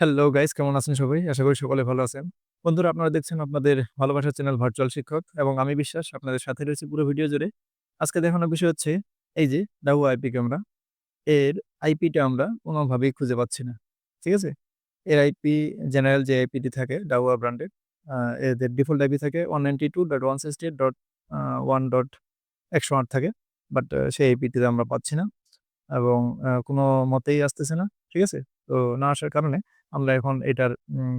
Hello guys কেমন আছেন সবাই? আশা করি সকলে ভালো আছেন। বন্ধুরা, আপনারা দেখছেন আপনাদের ভালোবাসার চ্যানেল ভার্চুয়াল শিক্ষক এবং আমি বিশ্বাস, আপনাদের সাথে রয়েছে পুরো ভিডিও জুড়ে। আজকে দেখানোর বিষয় হচ্ছে, এই যে ডাহু আইপি ক্যামেরা। এর আইপিটা আমরা কোনোভাবেই খুঁজে পাচ্ছি না। ঠিক আছে? এর আইপি জেনারেল যে আইপিটি থাকে ডাহুয়া ব্র্যান্ডের এদের ডিফল্ট আইপি থাকে 192.168.1.1.108 থাকে। বাট সেই আইপিটিতে আমরা পাচ্ছি না এবং কোনো মতেই আসতেছে না। ঠিক আছে? তো না আসার কারণে আমরা এখন এটার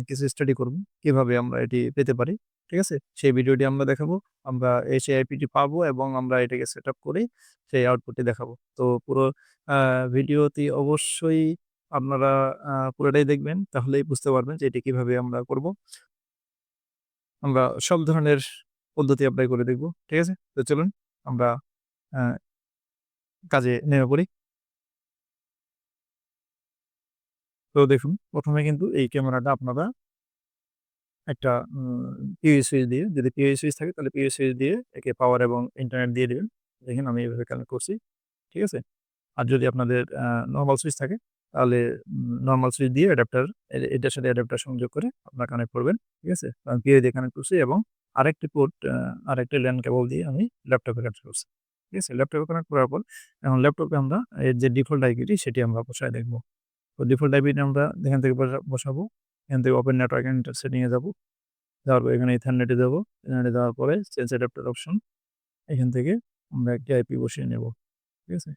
কিছু স্টাডি করব। কীভাবে আমরা এটি পেতে পারি। ঠিক আছে? সেই ভিডিওটি আমরা দেখাবো। আমরা এই সেই আইপিটি পাবো এবং আমরা এটাকে সেটআপ করে সেই আউটপুটটি দেখাবো। তো পুরো ভিডিওটি অবশ্যই আপনারা পুরোটাই দেখবেন। তাহলেই বুঝতে পারবেন যে এটি কীভাবে আমরা করব। আমরা সব ধরনের পদ্ধতি এপ্লাই করে দেখব। ঠিক আছে? তো চলুন আমরা কাজে নেমে পড়ি। তো দেখুন, প্রথমে কিন্তু এই ক্যামেরাটা আপনারা একটা সুইচ দিয়ে, যদি পিওই সুইচ থাকে, তাহলে পিওই সুইচ দিয়ে একে পাওয়ার এবং ইন্টারনেট দিয়ে দেবেন দেখেন আমি এভাবে কানেক্ট করছি। ঠিক আছে? আর যদি আপনাদের নর্মাল সুইচ থাকে, তাহলে নর্মাল সুইচ দিয়ে অ্যাডাপ্টার এটার সাথে অ্যাডাপ্টার সংযোগ করে আপনারা কানেক্ট করবেন। ঠিক আছে? আমি পিওই দিয়ে কানেক্ট করছি এবং আরেকটি পোর্ট আরেকটি ল্যান্ড কেবল দিয়ে আমি ল্যাপটপে কানেক্ট করছি। ঠিক আছে? ল্যাপটপে কানেক্ট করার পর, এখন ল্যাপটপে আমরা, এর যে ডিফল্ট আইপিটি সেটি আমরা বসায় দেখব। তো ডিফল্ট আইপিটি আমরা এখান থেকে বসাবো। এখান থেকে open network and inter setting এ যাব। যাওয়ার পর এখানে ইথারনেটে যাব। ইথারনেটে যাওয়ার পরে চেঞ্জ অ্যাডাপ্টার অপশন। এখান থেকে আমরা একটি আইপি বসিয়ে নেব। ঠিক আছে?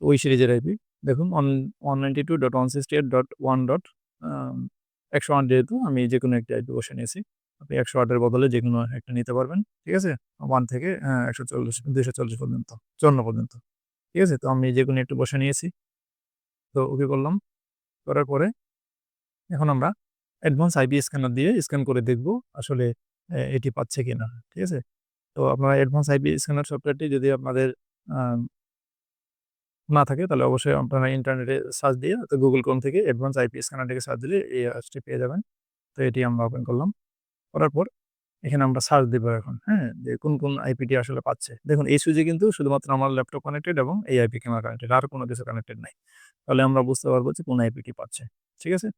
তো ওই সিরিজের আইপি দেখুন অন 192.168.1. আ ১০৮ যেহেতু, আমি যেকোনো একটি আইপি বসিয়ে নিয়েছি। আপনি একশো আটের বদলে যে কোনো একটা নিতে পারবেন। ঠিক আছে? ওয়ান থেকে একশো চল্লিশ দুশো চল্লিশ পর্যন্ত ৫৪ পর্যন্ত। ঠিক আছে? তো আমি যেকোনো একটু বসে নিয়েছি। তো ওকে করলাম। করার পরে এখন আমরা অ্যাডভান্স আইপি স্ক্যানার দিয়ে স্ক্যান করে দেখব আসলে এটি পাচ্ছে কিনা। ঠিক আছে? তো আপনারা অ্যাডভান্স আইপি স্ক্যানার সফটওয়্যারটি যদি আপনাদের না থাকে তাহলে অবশ্যই আপনারা ইন্টারনেটে সার্চ দিয়ে গুগল Chrome থেকে অ্যাডভান্স আইপি স্ক্যানার লিখে সার্চ দিলে এই অ্যাপসটি পেয়ে যাবেন। তো এটি আমরা ওপেন করলাম। করার পর এখানে আমরা সার্চ দিব এখন। হ্যাঁ? যে কোন, কোন আইপিটি আসলে পাচ্ছে। দেখুন এই সুইচে কিন্তু শুধুমাত্র আমার ল্যাপটপ কানেক্টেড এবং এই আইপি ক্যামেরা কানেক্টেড। আর কোনো কিছু কানেক্টেড নাই। তাহলে আমরা বুঝতে পারব যে কোন আইপিটি পাচ্ছে। ঠিক আছে?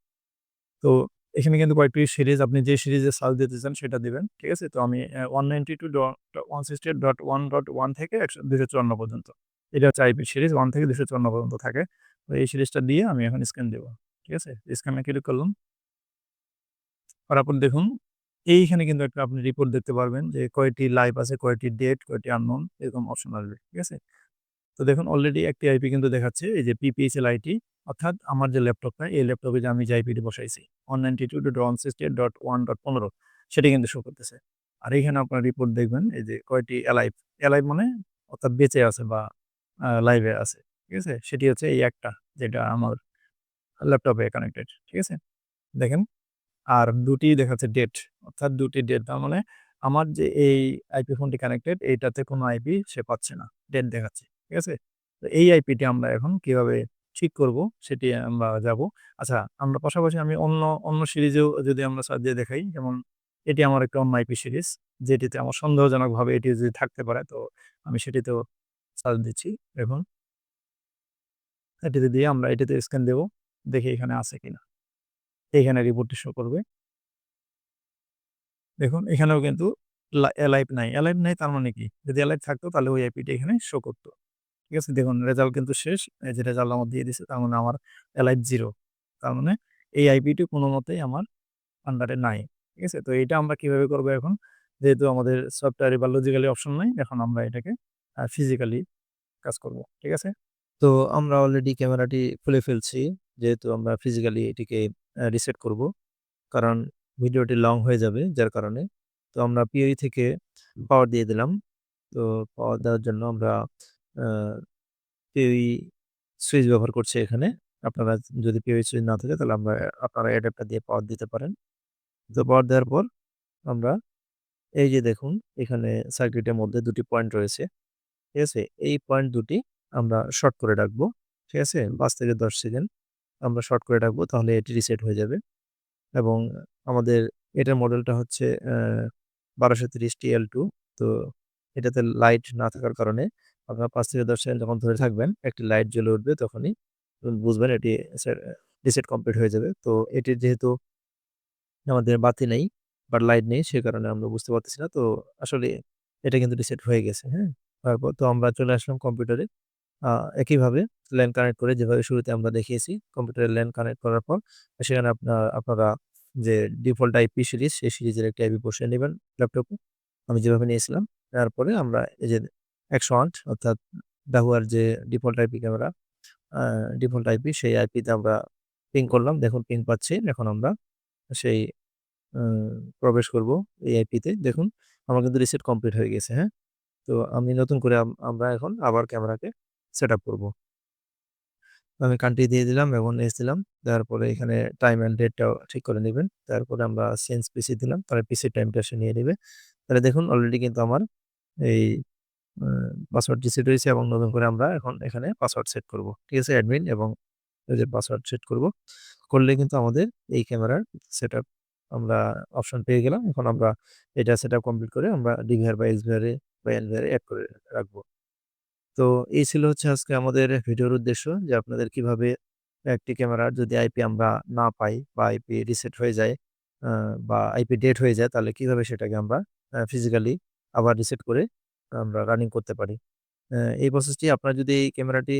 তো এখানে কিন্তু কয়েকটি সিরিজ আপনি যে সিরিজে সার্চ দিতে চান সেটা দিবেন। ঠিক আছে? তো আমি আ 192.168.1.1 থেকে একশ ২৫৪ পর্যন্ত। এটা হচ্ছে আইপি সিরিজ ওয়ান থেকে ২৫৪ পর্যন্ত থাকে। তো এই সিরিজটা দিয়ে আমি এখন স্ক্যান দেবো ঠিক আছে? স্ক্যানে ক্লিক করলাম। করার পর দেখুন এইখানে কিন্তু একটা আপনি রিপোর্ট দেখতে পারবেন যে কয়টি লাইভ আছে, কয়টি ডেট কয়টি আননোন এরকম অপশন আসবে। ঠিক আছে? তো দেখুন অলরেডি একটি আইপি কিন্তু দেখাচ্ছে এই যে PPHL আইটি অর্থাৎ আমার যে ল্যাপটপটা এই ল্যাপটপে যে আমি যে আইপিটি বসাইছি 192.168.1.15 সেটি কিন্তু শো করতেছে। আর এইখানে আপনার রিপোর্ট দেখবেন এই যে কয়টি এলাইভ, এলাইভ মানে অর্থাৎ বেঁচে আছে বা লাইভে আছে। ঠিক আছে? সেটি হচ্ছে এই একটা যেটা আমার ল্যাপটপে কানেক্টেড। ঠিক আছে? দেখেন আর দুটি দেখাচ্ছে ডেট অর্থাৎ দুটি ডেট তার মানে আমার যে এই আইপি ফোনটি কানেক্টেড এইটাতে কোনো আইপি সে পাচ্ছে না। ডেট দেখাচ্ছে। ঠিক আছে? তো এই আইপিটি আমরা এখন কীভাবে ঠিক করব সেটি আমরা যাব। আচ্ছা আমরা পাশাপাশি আমি অন্য, অন্য সিরিজেও যদি আমরা সার্চ দিয়ে দেখাই যেমন এটি আমার একটা অন্য আইপি সিরিজ যেটিতে আমার সন্দেহজনকভাবে এটি যদি থাকতে পারে তো আমি সেটিতেও সার্চ দিচ্ছি। দেখুন। এটিতে দিয়ে আমরা এটিতে স্ক্যান দেব। দেখি এখানে আছে কিনা। এইখানে রিপোর্টটি শো করবে। দেখুন, এখানেও কিন্তু লা এলাইভ নাই। এলাইভ নাই তার মানে কি? যদি এলাইভ থাকতো, তাহলে ওই আইপিটি এখানে শো করতো ঠিক আছে? দেখুন রেজাল্ট কিন্তু শেষ। এই যে রেজাল্ট আমার দিয়ে দিছে, তার মানে আমার এলাইভ জিরো তার মানে এই আইপিটি কোনমতেই আমার আন্ডারে নাই। ঠিক আছে? তো এটা আমরা কীভাবে করব এখন? যেহেতু আমাদের সফটওয়্যারে বা লজিক্যালি অপশন নাই, এখন আমরা এটাকে ফিজিক্যালি কাজ করব। ঠিক আছে? তো আমরা অলরেডি ক্যামেরাটি খুলে ফেলছি। যেহেতু আমরা ফিজিক্যালি এটিকে রিসেট করব। কারণ ভিডিওটি লং হয়ে যাবে, যার কারণে। তো আমরা পিওই থেকে পাওয়ার দিয়ে দিলাম। তো পাওয়ার দেওয়ার জন্য আমরা পিওই সুইচ ব্যবহার করছি এখানে। আপনারা যদি পিওই সুইচ না থাকে, তাহলে আমরা, আপনারা অ্যাডাপ্টার দিয়ে পাওয়ার দিতে পারেন। তো পাওয়ার দেওয়ার পর আমরা, এই যে দেখুন, এখানে সার্কিটের মধ্যে দুটি পয়েন্ট রয়েছে। ঠিক আছে? এই পয়েন্ট দুটি আমরা শর্ট করে রাখব। ঠিক আছে? পাঁচ থেকে ১০ সেকেন্ড আমরা শর্ট করে রাখব তাহলে এটি রিসেট হয়ে যাবে। এবং আমাদের এটার মডেলটা হচ্ছে আ ১২৩০ TL2 তো এটাতে লাইট না থাকার কারণে আপনার পাঁচ থেকে ১০ সেকেন্ড যখন ধরে থাকবেন একটি লাইট জ্বলে উঠবে তখনই বুঝবেন এটি রিসেট কমপ্লিট হয়ে যাবে। তো এটি যেহেতু আমাদের বাতি নেই বা লাইট নেই সে কারণে আমরা বুঝতে পারতেছি না। তো আসলে এটা কিন্তু রিসেট হয়ে গেছে, হ্যাঁ? তারপর তো আমরা চলে আসলাম কম্পিউটারে। একইভাবে LAN কানেক্ট করে যেভাবে শুরুতে আমরা দেখিয়েছি কম্পিউটারে LAN কানেক্ট করার পর সেখানে আপনার আপনারা যে ডিফল্ট আইপি সিরিজ সেই সিরিজের একটি আইপি বসে নেবেন ল্যাপটপে। আমি যেভাবে নিয়েছিলাম। নেওয়ার পরে আমরা এই যে 108 অর্থাৎ ডাহুয়ার যে default IP camera default IP সেই আইপিতে আমরা পিং করলাম। দেখুন পিং পাচ্ছি। এখন আমরা সেই প্রবেশ করব এই আইপিতে। দেখুন আমার কিন্তু রিসেট কমপ্লিট হয়ে গেছে, হ্যাঁ? তো আমি নতুন করে আমরা এখন আবার ক্যামেরাকে সেটআপ করব আমি কান্ট্রি দিয়ে দিলাম এবং নেক্সট দিলাম। দেওয়ার পরে এখানে টাইম অ্যান্ড ডেটটাও ঠিক করে নিবেন। তারপরে আমরা চেঞ্জ পিসি দিলাম। তাহলে পিসির টাইমটা সে নিয়ে নিবে। তাহলে দেখুন অলরেডি কিন্তু আমার এই পাসওয়ার্ড রিসেট হয়েছে এবং নতুন করে আমরা এখন এখানে পাসওয়ার্ড সেট করব। ঠিক আছে? অ্যাডমিন এবং যে পাসওয়ার্ড সেট করব। করলে কিন্তু আমাদের এই ক্যামেরার সেটআপ আমরা অপশন পেয়ে গেলাম। এখন আমরা এটা সেটআপ কমপ্লিট করে আমরা ডিভিআর বা এক্সভিআর বা এনভিআরে অ্যাড করে রাখব। তো এই ছিল হচ্ছে আজকে আমাদের ভিডিওর উদ্দেশ্য যে আপনাদের কীভাবে একটি ক্যামেরার যদি আইপি আমরা না পাই বা আইপি রিসেট হয়ে যায় বা আইপি ডেট হয়ে যায়, তাহলে কীভাবে সেটাকে আমরা ফিজিক্যালি আবার রিসেট করে আমরা রানিং করতে পারি। এই প্রসেসটি আপনার যদি এই ক্যামেরাটি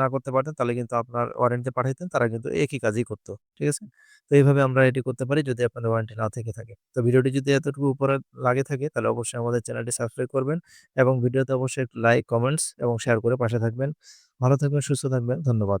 না করতে পারতেন তাহলে কিন্তু আপনার ওয়ারেন্টি পাঠাইতেন তারা কিন্তু একই কাজই করতো ঠিক আছে? তো এইভাবে আমরা এটি করতে পারি যদি আপনাদের ওয়ারেন্টি না থেকে থাকে। তো ভিডিওটি যদি এতটুকু উপরে লাগে থাকে তাহলে অবশ্যই আমাদের চ্যানেলটি সাবস্ক্রাইব করবেন এবং ভিডিওতে অবশ্যই লাইক, কমেন্টস এবং শেয়ার করে পাশে থাকবেন। ভালো থাকবেন, সুস্থ থাকবেন। ধন্যবাদ।